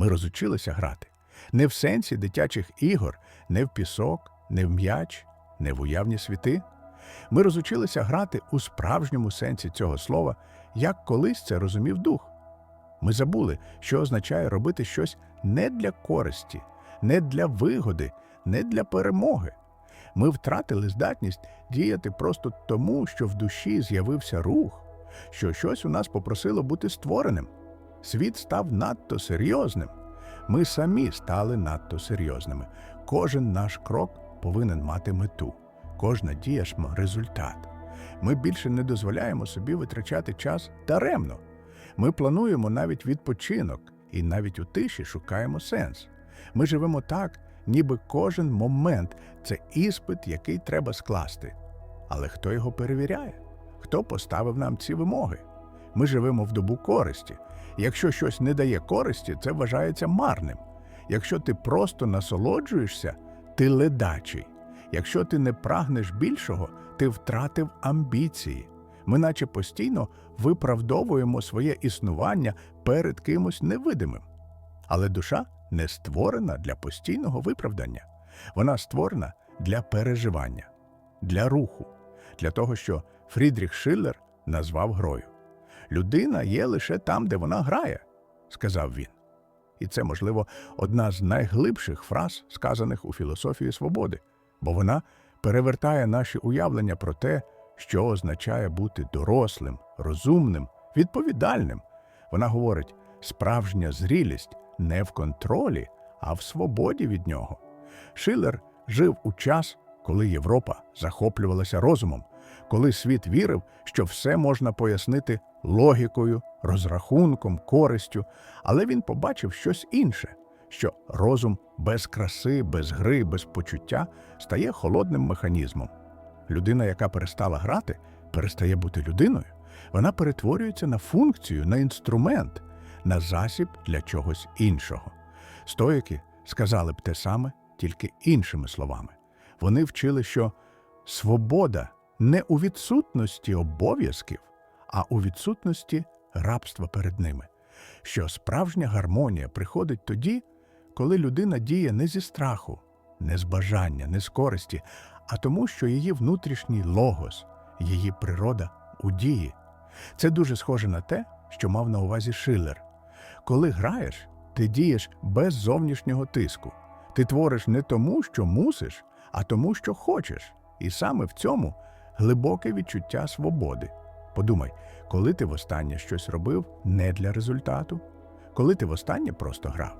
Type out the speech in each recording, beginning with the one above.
Ми розучилися грати. Не в сенсі дитячих ігор, не в пісок, не в м'яч, не в уявні світи. Ми розучилися грати у справжньому сенсі цього слова, як колись це розумів дух. Ми забули, що означає робити щось не для користі, не для вигоди, не для перемоги. Ми втратили здатність діяти просто тому, що в душі з'явився рух, що щось у нас попросило бути створеним. Світ став надто серйозним. Ми самі стали надто серйозними. Кожен наш крок повинен мати мету, кожна дія ж результат. Ми більше не дозволяємо собі витрачати час даремно. Ми плануємо навіть відпочинок і навіть у тиші шукаємо сенс. Ми живемо так, ніби кожен момент це іспит, який треба скласти. Але хто його перевіряє? Хто поставив нам ці вимоги? Ми живемо в добу користі. Якщо щось не дає користі, це вважається марним. Якщо ти просто насолоджуєшся, ти ледачий. Якщо ти не прагнеш більшого, ти втратив амбіції. Ми наче постійно виправдовуємо своє існування перед кимось невидимим. Але душа не створена для постійного виправдання. Вона створена для переживання, для руху, для того, що Фрідріх Шиллер назвав грою. Людина є лише там, де вона грає, сказав він. І це, можливо, одна з найглибших фраз, сказаних у філософії свободи, бо вона перевертає наші уявлення про те, що означає бути дорослим, розумним, відповідальним. Вона говорить, справжня зрілість не в контролі, а в свободі від нього. Шилер жив у час, коли Європа захоплювалася розумом, коли світ вірив, що все можна пояснити логікою, розрахунком, користю, але він побачив щось інше, що розум без краси, без гри, без почуття стає холодним механізмом. Людина, яка перестала грати, перестає бути людиною. Вона перетворюється на функцію, на інструмент, на засіб для чогось іншого. Стоїки сказали б те саме, тільки іншими словами. Вони вчили, що свобода не у відсутності обов'язків, а у відсутності рабства перед ними, що справжня гармонія приходить тоді, коли людина діє не зі страху, не з бажання, не з користі, а тому, що її внутрішній логос, її природа у дії. Це дуже схоже на те, що мав на увазі Шиллер. Коли граєш, ти дієш без зовнішнього тиску. Ти твориш не тому, що мусиш, а тому, що хочеш. І саме в цьому глибоке відчуття свободи. Подумай, коли ти востаннє щось робив не для результату, коли ти востаннє просто грав.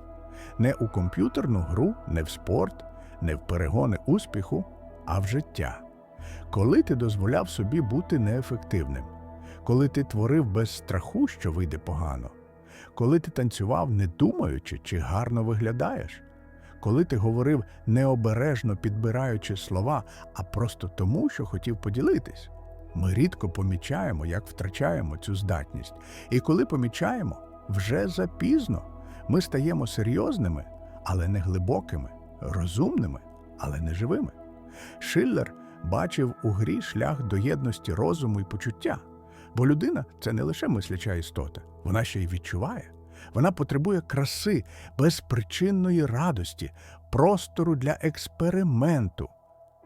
Не у комп'ютерну гру, не в спорт, не в перегони успіху, а в життя. Коли ти дозволяв собі бути неефективним, коли ти творив без страху, що вийде погано, коли ти танцював, не думаючи, чи гарно виглядаєш, коли ти говорив необережно підбираючи слова, а просто тому, що хотів поділитись. Ми рідко помічаємо, як втрачаємо цю здатність. І коли помічаємо, вже запізно ми стаємо серйозними, але не глибокими, розумними, але не живими. Шиллер бачив у грі шлях до єдності розуму і почуття. Бо людина це не лише мисляча істота, вона ще й відчуває. Вона потребує краси, безпричинної радості, простору для експерименту.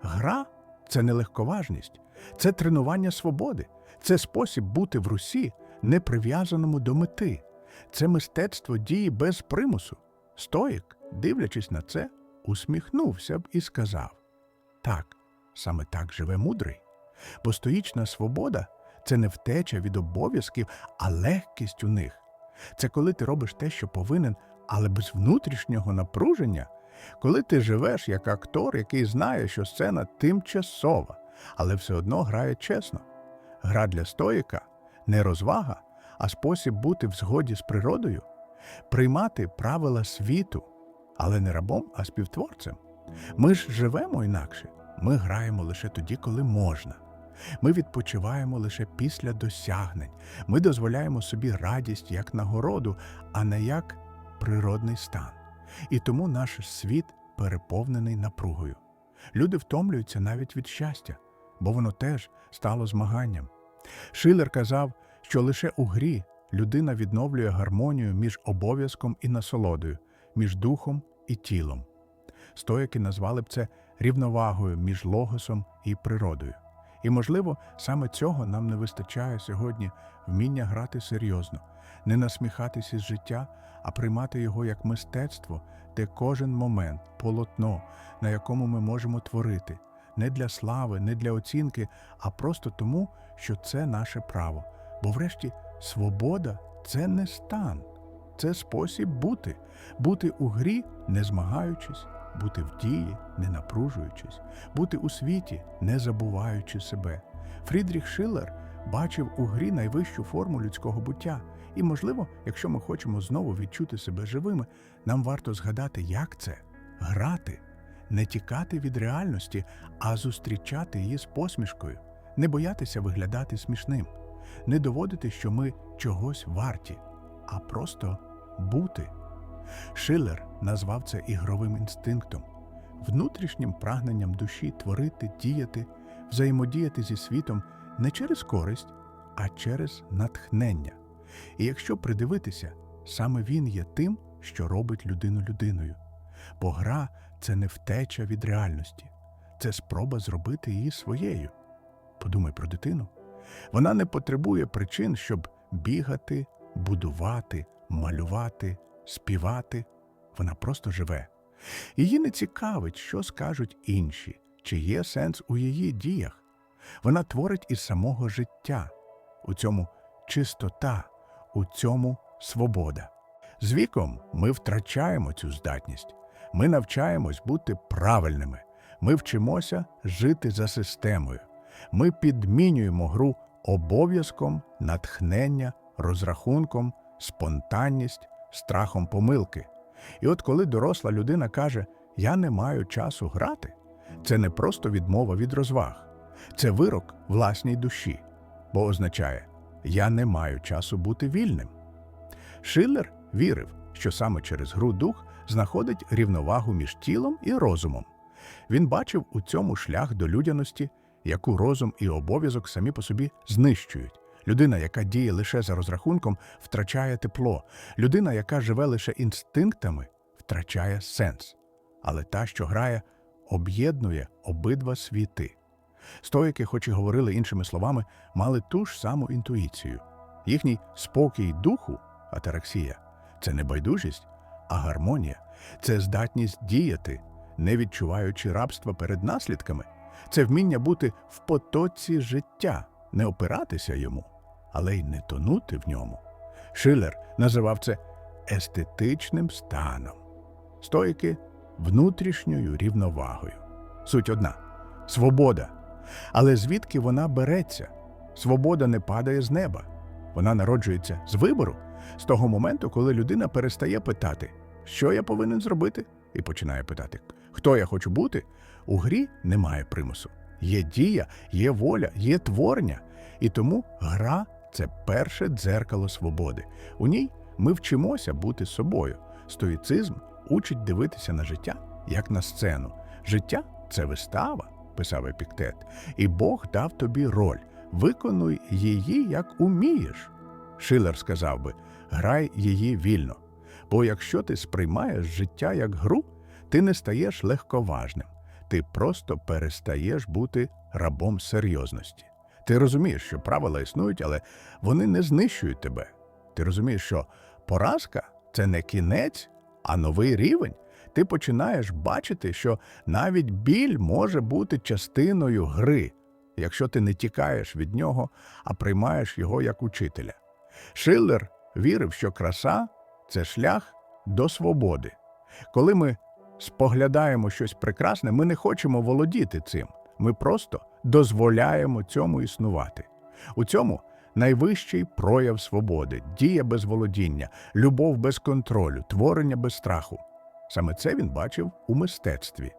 Гра це не легковажність, це тренування свободи, це спосіб бути в русі, не прив'язаному до мети. Це мистецтво дії без примусу. Стоїк, дивлячись на це, усміхнувся б і сказав: Так, саме так живе мудрий. Бо стоїчна свобода це не втеча від обов'язків, а легкість у них. Це коли ти робиш те, що повинен, але без внутрішнього напруження, коли ти живеш як актор, який знає, що сцена тимчасова, але все одно грає чесно. Гра для стоїка не розвага, а спосіб бути в згоді з природою, приймати правила світу, але не рабом, а співтворцем. Ми ж живемо інакше. Ми граємо лише тоді, коли можна. Ми відпочиваємо лише після досягнень. Ми дозволяємо собі радість як нагороду, а не як природний стан. І тому наш світ переповнений напругою. Люди втомлюються навіть від щастя, бо воно теж стало змаганням. Шилер казав, що лише у грі людина відновлює гармонію між обов'язком і насолодою, між духом і тілом. Стоїки назвали б це рівновагою між логосом і природою. І, можливо, саме цього нам не вистачає сьогодні вміння грати серйозно, не насміхатися з життя, а приймати його як мистецтво, де кожен момент, полотно, на якому ми можемо творити, не для слави, не для оцінки, а просто тому, що це наше право. Бо, врешті, свобода це не стан, це спосіб бути, бути у грі, не змагаючись, бути в дії, не напружуючись, бути у світі, не забуваючи себе. Фрідріх Шиллер бачив у грі найвищу форму людського буття. І, можливо, якщо ми хочемо знову відчути себе живими, нам варто згадати, як це грати, не тікати від реальності, а зустрічати її з посмішкою, не боятися виглядати смішним, не доводити, що ми чогось варті, а просто бути. Шиллер назвав це ігровим інстинктом, внутрішнім прагненням душі творити, діяти, взаємодіяти зі світом не через користь, а через натхнення. І якщо придивитися, саме він є тим, що робить людину людиною. Бо гра це не втеча від реальності, це спроба зробити її своєю. Подумай про дитину. Вона не потребує причин, щоб бігати, будувати, малювати, співати. Вона просто живе. Її не цікавить, що скажуть інші, чи є сенс у її діях. Вона творить із самого життя. У цьому чистота, у цьому свобода. З віком ми втрачаємо цю здатність. Ми навчаємось бути правильними. Ми вчимося жити за системою. Ми підмінюємо гру обов'язком, натхнення, розрахунком, спонтанність, страхом помилки. І от коли доросла людина каже, я не маю часу грати, це не просто відмова від розваг, це вирок власній душі, бо означає, я не маю часу бути вільним. Шиллер вірив, що саме через гру дух знаходить рівновагу між тілом і розумом. Він бачив у цьому шлях до людяності, яку розум і обов'язок самі по собі знищують. Людина, яка діє лише за розрахунком, втрачає тепло. Людина, яка живе лише інстинктами, втрачає сенс. Але та, що грає, об'єднує обидва світи. Стоїки, хоч і говорили іншими словами, мали ту ж саму інтуїцію. Їхній спокій духу, атараксія, це не байдужість, а гармонія, це здатність діяти, не відчуваючи рабства перед наслідками, це вміння бути в потоці життя, не опиратися йому, але й не тонути в ньому. Шиллер називав це естетичним станом, стоїки внутрішньою рівновагою. Суть одна свобода. Але звідки вона береться? Свобода не падає з неба. Вона народжується з вибору, з того моменту, коли людина перестає питати, що я повинен зробити, і починає питати, хто я хочу бути. У грі немає примусу. Є дія, є воля, є творення. І тому гра це перше дзеркало свободи. У ній ми вчимося бути собою. Стоїцизм учить дивитися на життя як на сцену. Життя це вистава, писав Епіктет, і Бог дав тобі роль. Виконуй її, як умієш. Шилер сказав би, грай її вільно. Бо якщо ти сприймаєш життя як гру, ти не стаєш легковажним, ти просто перестаєш бути рабом серйозності. Ти розумієш, що правила існують, але вони не знищують тебе. Ти розумієш, що поразка це не кінець, а новий рівень. Ти починаєш бачити, що навіть біль може бути частиною гри, якщо ти не тікаєш від нього, а приймаєш його як учителя. Шиллер вірив, що краса це шлях до свободи. Коли ми споглядаємо щось прекрасне, ми не хочемо володіти цим. Ми просто дозволяємо цьому існувати. У цьому найвищий прояв свободи, дія без володіння, любов без контролю, творення без страху. Саме це він бачив у мистецтві.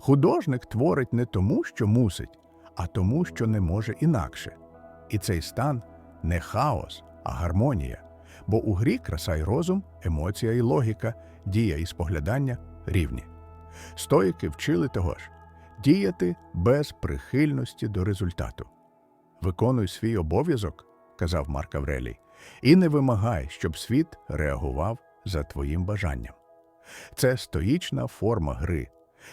Художник творить не тому, що мусить, а тому, що не може інакше. І цей стан не хаос, а гармонія. Бо у грі краса й розум, емоція і логіка, дія і споглядання рівні. Стоїки вчили того ж діяти без прихильності до результату. Виконуй свій обов'язок, казав Марк Аврелій, і не вимагай, щоб світ реагував за твоїм бажанням. Це стоїчна форма гри.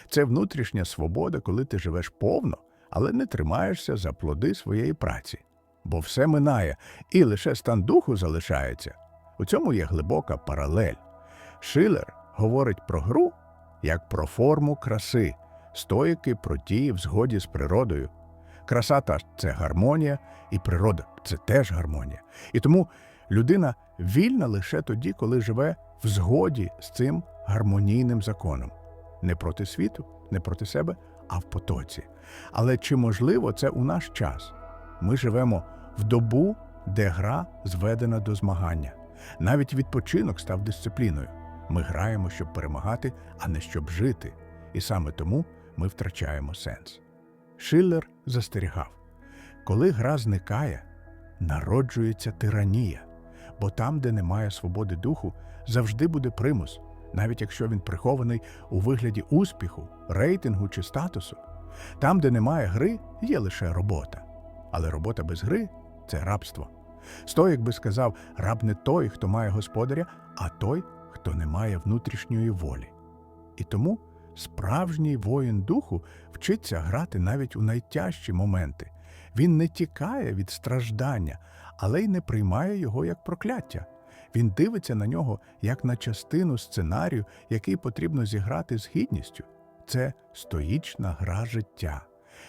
Це внутрішня свобода, коли ти живеш повно, але не тримаєшся за плоди своєї праці. Бо все минає, і лише стан духу залишається. У цьому є глибока паралель. Шилер говорить про гру як про форму краси, стоїки про дії в згоді з природою. Краса та це гармонія, і природа це теж гармонія. І тому людина вільна лише тоді, коли живе в згоді з цим гармонійним законом. Не проти світу, не проти себе, а в потоці. Але чи можливо це у наш час? Ми живемо в добу, де гра зведена до змагання. Навіть відпочинок став дисципліною. Ми граємо, щоб перемагати, а не щоб жити. І саме тому ми втрачаємо сенс. Шиллер застерігав: коли гра зникає, народжується тиранія, бо там, де немає свободи духу, завжди буде примус, навіть якщо він прихований у вигляді успіху, рейтингу чи статусу. Там, де немає гри, є лише робота. Але робота без гри це рабство. Стоїк би сказав, раб не той, хто має господаря, а той, хто не має внутрішньої волі. І тому справжній воїн духу вчиться грати навіть у найтяжчі моменти. Він не тікає від страждання, але й не приймає його як прокляття. Він дивиться на нього як на частину сценарію, який потрібно зіграти з гідністю. Це стоїчна гра життя.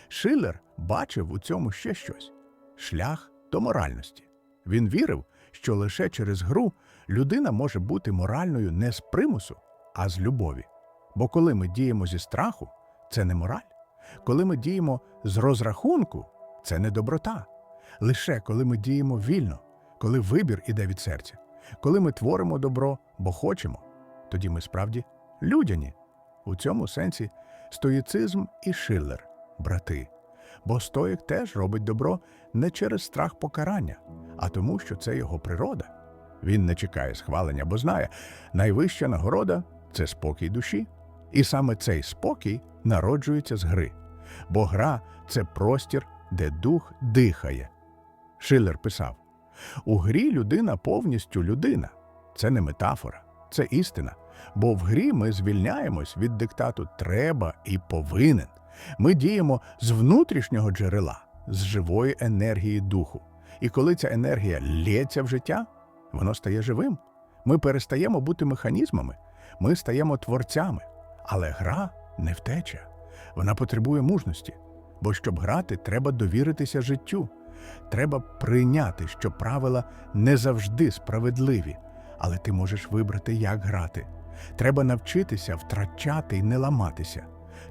Шилер бачив у цьому ще щось шлях до моральності. Він вірив, що лише через гру людина може бути моральною не з примусу, а з любові. Бо коли ми діємо зі страху, це не мораль. Коли ми діємо з розрахунку, це не доброта. Лише коли ми діємо вільно, коли вибір іде від серця, коли ми творимо добро, бо хочемо, тоді ми справді людяні. У цьому сенсі стоїцизм і Шиллер – брати. Бо стоїк теж робить добро не через страх покарання, а тому, що це його природа. Він не чекає схвалення, бо знає, найвища нагорода це спокій душі. І саме цей спокій народжується з гри. Бо гра це простір, де дух дихає. Шиллер писав: у грі людина повністю людина. Це не метафора, це істина. Бо в грі ми звільняємось від диктату треба і повинен. Ми діємо з внутрішнього джерела, з живої енергії духу. І коли ця енергія лється в життя, воно стає живим. Ми перестаємо бути механізмами, ми стаємо творцями. Але гра не втеча. Вона потребує мужності. Бо щоб грати, треба довіритися життю. Треба прийняти, що правила не завжди справедливі, але ти можеш вибрати, як грати. Треба навчитися втрачати і не ламатися.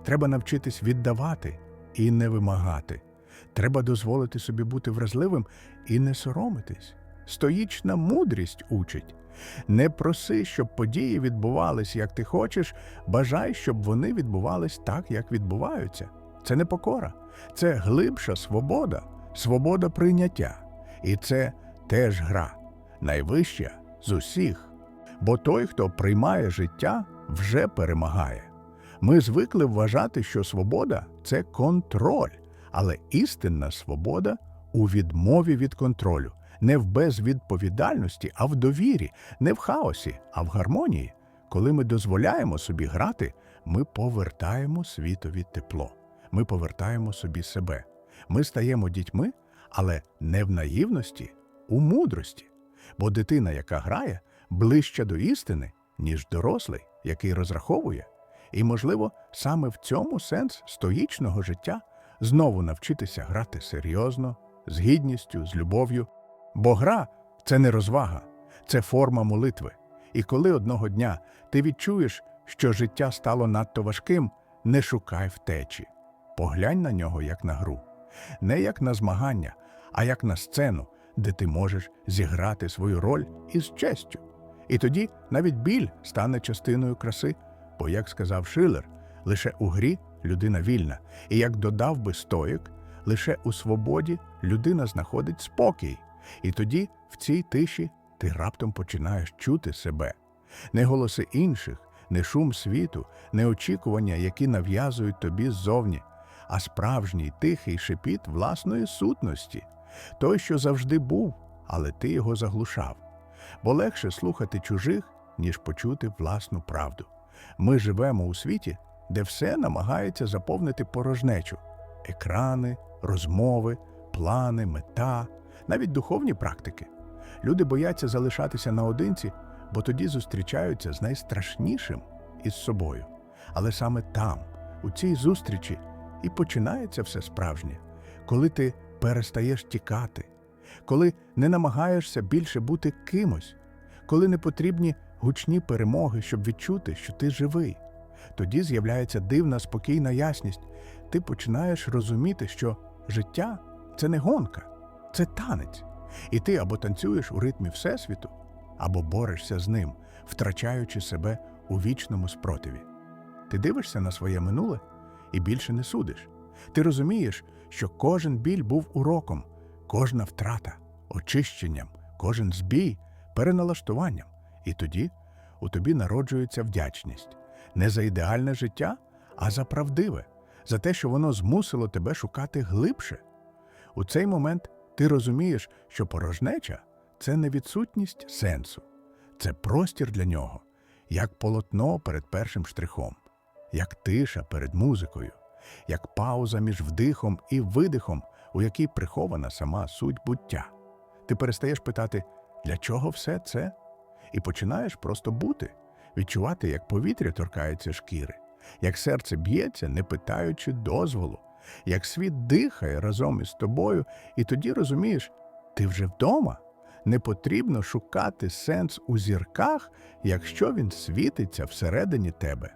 Треба навчитись віддавати і не вимагати. Треба дозволити собі бути вразливим і не соромитись. Стоїчна мудрість учить. Не проси, щоб події відбувались, як ти хочеш, бажай, щоб вони відбувались так, як відбуваються. Це не покора, це глибша свобода, свобода прийняття. І це теж гра, найвища з усіх. Бо той, хто приймає життя, вже перемагає. Ми звикли вважати, що свобода це контроль, але істинна свобода у відмові від контролю, не в безвідповідальності, а в довірі, не в хаосі, а в гармонії. Коли ми дозволяємо собі грати, ми повертаємо світові тепло, ми повертаємо собі себе. Ми стаємо дітьми, але не в наївності, у мудрості. Бо дитина, яка грає, ближче до істини, ніж дорослий, який розраховує. І, можливо, саме в цьому сенс стоїчного життя знову навчитися грати серйозно, з гідністю, з любов'ю. Бо гра це не розвага, це форма молитви. І коли одного дня ти відчуєш, що життя стало надто важким, не шукай втечі. Поглянь на нього як на гру, не як на змагання, а як на сцену, де ти можеш зіграти свою роль із честю. І тоді навіть біль стане частиною краси, бо, як сказав Шилер, лише у грі людина вільна, і як додав би стоїк, лише у свободі людина знаходить спокій. І тоді, в цій тиші, ти раптом починаєш чути себе, не голоси інших, не шум світу, не очікування, які нав'язують тобі ззовні, а справжній тихий шепіт власної сутності, той, що завжди був, але ти його заглушав. Бо легше слухати чужих, ніж почути власну правду. Ми живемо у світі, де все намагається заповнити порожнечу: екрани, розмови, плани, мета, навіть духовні практики. Люди бояться залишатися наодинці, бо тоді зустрічаються з найстрашнішим із собою. Але саме там, у цій зустрічі, і починається все справжнє, коли ти перестаєш тікати, коли не намагаєшся більше бути кимось, коли не потрібні гучні перемоги, щоб відчути, що ти живий. Тоді з'являється дивна спокійна ясність. Ти починаєш розуміти, що життя це не гонка, це танець. І ти або танцюєш у ритмі Всесвіту, або борешся з ним, втрачаючи себе у вічному спротиві. Ти дивишся на своє минуле і більше не судиш. Ти розумієш, що кожен біль був уроком, кожна втрата, очищенням, кожен збій, переналаштуванням. І тоді у тобі народжується вдячність не за ідеальне життя, а за правдиве, за те, що воно змусило тебе шукати глибше. У цей момент ти розумієш, що порожнеча це не відсутність сенсу, це простір для нього, як полотно перед першим штрихом, як тиша перед музикою, як пауза між вдихом і видихом, у якій прихована сама суть буття. Ти перестаєш питати, для чого все це? І починаєш просто бути, відчувати, як повітря торкається шкіри, як серце б'ється, не питаючи дозволу, як світ дихає разом із тобою, і тоді розумієш, ти вже вдома. Не потрібно шукати сенс у зірках, якщо він світиться всередині тебе.